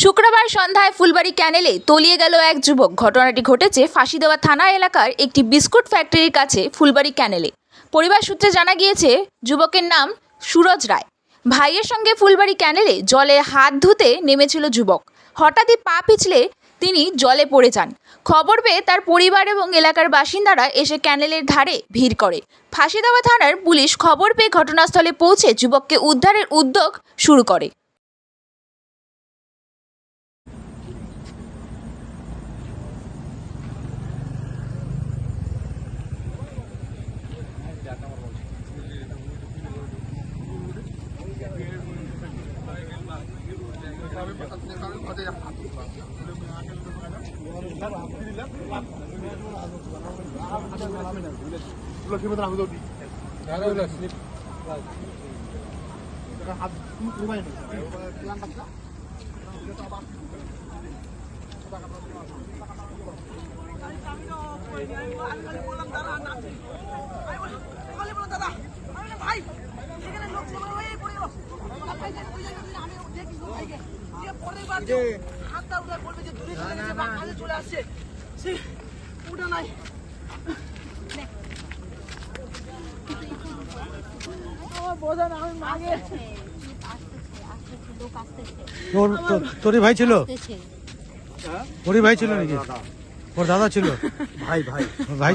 শুক্রবার সন্ধ্যায় ফুলবাড়ি ক্যানেলে তলিয়ে গেল এক যুবক। ঘটনাটি ঘটেছে ফাঁসিদেওয়া থানা এলাকার একটি বিস্কুট ফ্যাক্টরির কাছে ফুলবাড়ি ক্যানেলে। পরিবার সূত্রে জানা গিয়েছে, যুবকের নাম সুরজ রায়। ভাইয়ের সঙ্গে ফুলবাড়ি ক্যানেলে জলে হাত ধুতে নেমেছিল যুবক। হঠাৎই পা পিছলে তিনি জলে পড়ে যান। খবর পেয়ে তার পরিবার এবং এলাকার বাসিন্দারা এসে ক্যানেলের ধারে ভিড় করে। ফাঁসিদেওয়া থানার পুলিশ খবর পেয়ে ঘটনাস্থলে পৌঁছে যুবককে উদ্ধারের উদ্যোগ শুরু করে। ভাই সেখানে লোক ছিল ওই পড়ে আমি দেখি দিয়ে পরের বার হাতটা উঠে বলবে যে দূরে চলে গেছে বা কাছে চলে আসছে। সে ওটা নাই। আমার বোঝা না আমি মাগে। তোর তোর- ভাই ছিল? তোরই ভাই ছিল নাকি? ওর দাদা ছিল? ভাই ভাই। ভাই